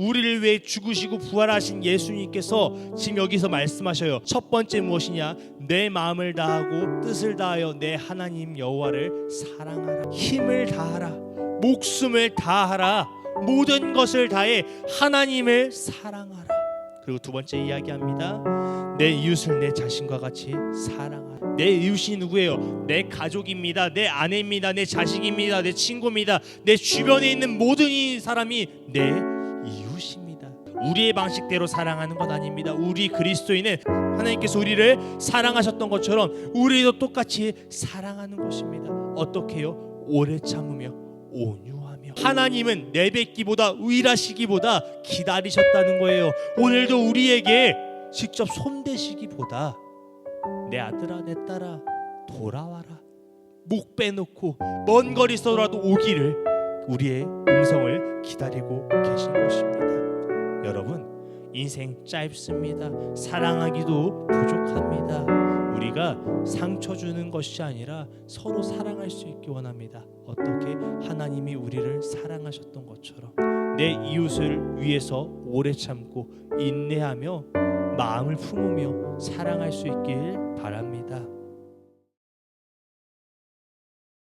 우리를 위해 죽으시고 부활하신 예수님께서 지금 여기서 말씀하셔요. 첫 번째 무엇이냐? 내 마음을 다하고 뜻을 다하여 내 하나님 여호와를 사랑하라. 힘을 다하라. 목숨을 다하라. 모든 것을 다해 하나님을 사랑하라. 그리고 두 번째 이야기합니다. 내 이웃을 내 자신과 같이 사랑하라. 내 이웃이 누구예요? 내 가족입니다. 내 아내입니다. 내 자식입니다. 내 친구입니다. 내 주변에 있는 모든 이 사람이 내. 우리의 방식대로 사랑하는 것 아닙니다. 우리 그리스도인은 하나님께서 우리를 사랑하셨던 것처럼 우리도 똑같이 사랑하는 것입니다. 어떻게요? 오래 참으며 온유하며 하나님은 내뱉기보다 의일하시기보다 기다리셨다는 거예요. 오늘도 우리에게 직접 손대시기보다 내 아들아 내 딸아 돌아와라 목 빼놓고 먼 거리서라도 오기를 우리의 음성을 기다리고 계신 것입니다. 인생 짧습니다. 사랑하기도 부족합니다. 우리가 상처 주는 것이 아니라 서로 사랑할 수 있기 원합니다. 어떻게 하나님이 우리를 사랑하셨던 것처럼 내 이웃을 위해서 오래 참고 인내하며 마음을 품으며 사랑할 수 있길 바랍니다.